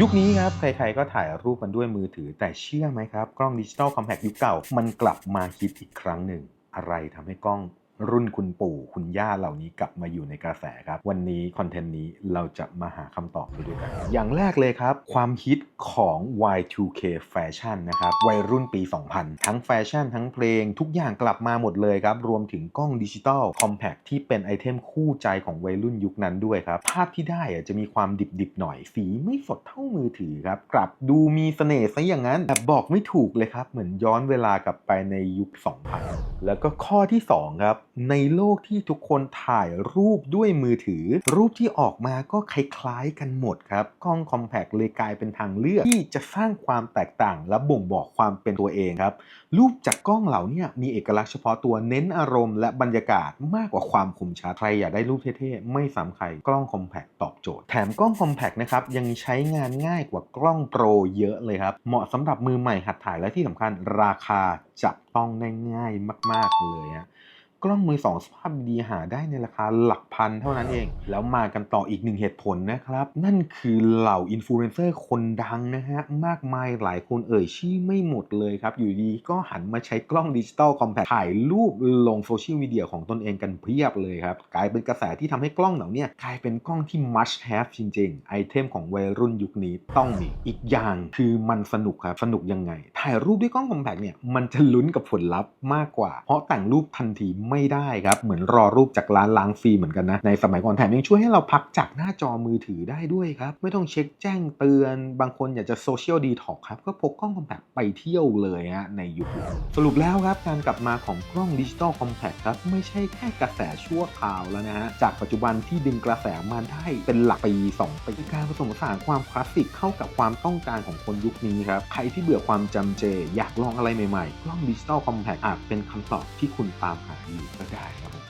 ยุคนี้ครับใครๆก็ถ่ายรูปกันด้วยมือถือแต่เชื่อไหมครับ กล้องดิจิตอลคอมแพคยุคเก่ามันกลับมาฮิตอีกครั้งหนึ่ง อะไรทำให้กล้อง รุ่นคุณปู่คุณย่าเหล่านี้กลับมาอยู่ในกระแสครับ วันนี้คอนเทนต์นี้เราจะมาหาคำตอบไปด้วยกัน อย่างแรกเลยครับ ความฮิตของ Y2K แฟชั่นนะครับวัยรุ่นปี 2000 ทั้งแฟชั่นทั้งเพลง ทุกอย่างกลับมาหมดเลยครับ รวมถึงกล้องดิจิตอลคอมแพคที่เป็นไอเทมคู่ใจของวัยรุ่นยุคนั้นด้วยครับ ภาพที่ได้อะจะมีความดิบๆหน่อยสีไม่สดเท่ามือถือครับกลับดูมีเสน่ห์ซะอย่างนั้นแต่บอกไม่ถูกเลยครับเหมือนย้อนเวลากลับไปในยุค 2000 แล้วก็ข้อที่ 2 ครับ ในโลกที่ทุกคนถ่ายรูปด้วยมือถือ รูปที่ออกมาก็คล้ายๆกันหมดครับกล้องคอมแพคเลยกลายเป็นทางเลือกที่จะสร้างความแตกต่าง และบ่งบอกความเป็นตัวเองครับ รูปจากกล้องเหล่านี้มีเอกลักษณ์เฉพาะตัวเน้นอารมณ์และบรรยากาศมากกว่าความคมชัดใครอยากได้รูปเท่ๆ ไม่ซ้ำใครกล้องคอมแพคตอบโจทย์แถมกล้องคอมแพคนะครับยังใช้งานง่ายกว่ากล้องโปรเยอะเลยครับเหมาะสำหรับมือใหม่หัดถ่ายและที่สำคัญราคาจับ ต้องได้ง่ายมากๆเลยฮะ กล้องมือสองสภาพดีหาได้ในราคาหลักพันเท่านั้นเอง แล้วมากันต่ออีกหนึ่งเหตุผลนะครับ นั่นคือเหล่าอินฟลูเอนเซอร์คนดังนะฮะ มากมายหลายคนเอ่ยชื่อไม่หมดเลยครับ อยู่ดีก็หันมาใช้กล้องดิจิตอลคอมแพคถ่ายรูปลงโซเชียลมีเดียของตนเองกันเพียบเลยครับ กลายเป็นกระแสที่ทำให้กล้องเหล่านี้กลายเป็นกล้องที่ must have จริงๆไอเทมของวัยรุ่นยุคนี้ต้องมีอีกอย่างคือมันสนุกครับสนุกยังไง ถ่ายรูปด้วยกล้องคอมแพคเนี่ยมันจะลุ้นกับผลลัพธ์มากกว่า เพราะแต่งรูปทันทีไไม่ได้ครับ เหมือนรอรูปจากร้านล้างฟิล์มเหมือนกันนะ ในสมัยก่อนแถมยังช่วยให้เราพักจากหน้าจอมือถือได้ด้วยครับ ไม่ต้องเช็คแจ้งเตือน บางคนอยากจะโซเชียลดีท็อกครับ ก็พกกล้องคอมแพคไปเที่ยวเลยฮะในยุคสรุปแล้วครับ การกลับมาของกล้องดิจิตอลคอมแพคครับ ไม่ใช่แค่กระแสชั่วคราวแล้วนะฮะจากปัจจุบันที่ดึงกระแสมาได้เป็นหลักปี2ปีเป็นการผสมผสานความคลาสสิกเข้ากับความต้องการของคนยุคนี้ครับใครที่เบื่อความจำเจ อยากลองอะไรใหม่ๆกล้องดิจิตอลคอมแพคอาจเป็นคำตอบที่คุณตามหาอยู่ก็ได้ครับผม